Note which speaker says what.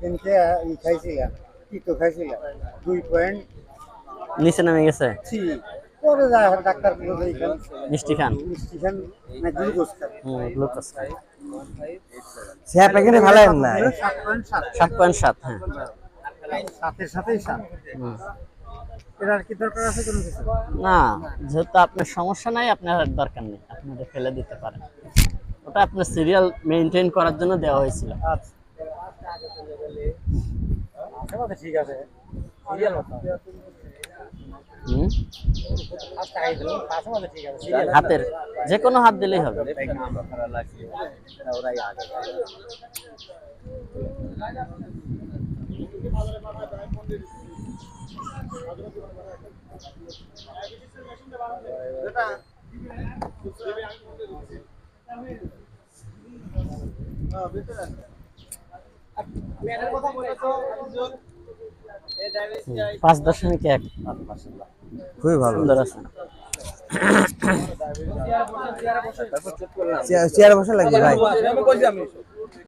Speaker 1: ই খাইছিলাম খাইছিলাম দুই পয়েন্ট
Speaker 2: নিচে নেমে গেছে?
Speaker 1: থ্রি। পরে যায় ডাক্তার বলে
Speaker 2: মিষ্টি খান?
Speaker 1: মিষ্টি খান না গ্লুকোজ খান
Speaker 2: হুম গ্লুকোজ খান
Speaker 3: সে প্যাকেটে ভালো না
Speaker 1: সাত সাত
Speaker 2: পয়েন্ট সাত হ্যাঁ।
Speaker 1: সাতের সাথেই সাত।
Speaker 2: হুম।
Speaker 1: এর কি দরকার আছে কোনো কিছু?
Speaker 2: না যেহেতু আপনার সমস্যা নাই আপনার দরকার নেই। আপনি ওটা ফেলে দিতে পারেন। ওটা আপনার সিরিয়াল মেনটেন করার জন্য দেওয়া হয়েছিল।
Speaker 1: আচ্ছা আচ্ছা ঠিক আছে সিরিয়াল মতো
Speaker 2: হুম?
Speaker 1: পাঁচ টাকাই দিল পাঁচ মতো ঠিক আছে। সিরিয়াল
Speaker 2: হাতের যে কোনো হাত দিলেই হবে।
Speaker 1: ওরাই আগে
Speaker 2: পাঁচ দশমিক এক।
Speaker 3: খুবই ভালো।
Speaker 2: সুন্দর আছে।
Speaker 3: চেয়ার বসে লাগবে ভাই।